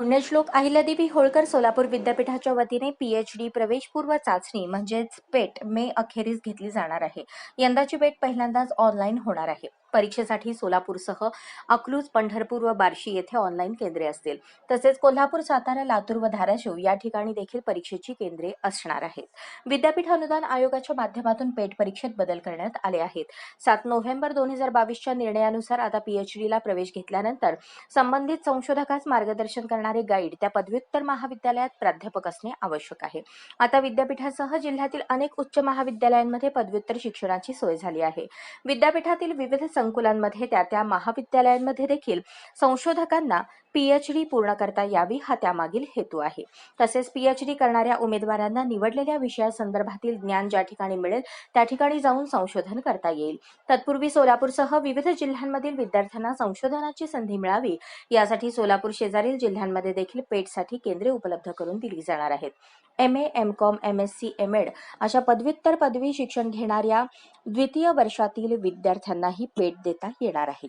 पुण्यश्लोक अहिल्यादेवी होळकर सोलापूर विद्यापीठाच्या वतीने पीएचडी प्रवेशपूर्व चाचणी म्हणजेच पेट मे अखेरीस घेतली जाणार आहे. यंदाची पेट पहिल्यांदाच ऑनलाईन होणार आहे. परीक्षेसाठी सोलापूरसह अकलूज पंढरपूर व बार्शी येथे ऑनलाईन केंद्रे असतील. तसेच कोल्हापूर सातारा लातूर व धाराशिव या ठिकाणी देखील परीक्षेची केंद्रे असणार आहेत. विद्यापीठ अनुदान आयोगाच्या माध्यमातून पेट परीक्षेत बदल करण्यात आले आहेत. सात नोव्हेंबर दोन हजार बावीसच्या निर्णयानुसार आता पीएचडीला प्रवेश घेतल्यानंतर संबंधित संशोधकास मार्गदर्शन करणार गाईड त्या पदव्युत्तर महाविद्यालयात प्राध्यापक असणे आवश्यक आहे. आता विद्यापीठासह जिल्ह्यातील अनेक उच्च महाविद्यालयांमध्ये पदव्युत्तर शिक्षणाची सोय झाली आहे. विद्यापीठातील विविध संकुलांमध्ये त्या त्या महाविद्यालयांमध्ये देखील संशोधकांना पीएचडी पूर्ण करता यावी हा त्यामागील हेतू आहे. तसेच पीएचडी करणाऱ्या उमेदवारांना निवडलेल्या विषयासंदर्भातील ज्ञान ज्या ठिकाणी मिळेल त्या ठिकाणी जाऊन संशोधन करता येईल. तत्पूर्वी सोलापूरसह विविध जिल्ह्यांमधील विद्यार्थ्यांना संशोधनाची संधी मिळावी यासाठी सोलापूर शेजारील जिल्ह्यांमध्ये देखील पेटसाठी केंद्रे उपलब्ध करून दिली जाणार आहेत. M A M com M S C M ed अशा पदव्युत्तर पदवी शिक्षण घेणाऱ्या द्वितीय वर्षातील विद्यार्थ्यांनाही पेट देता येणार आहे.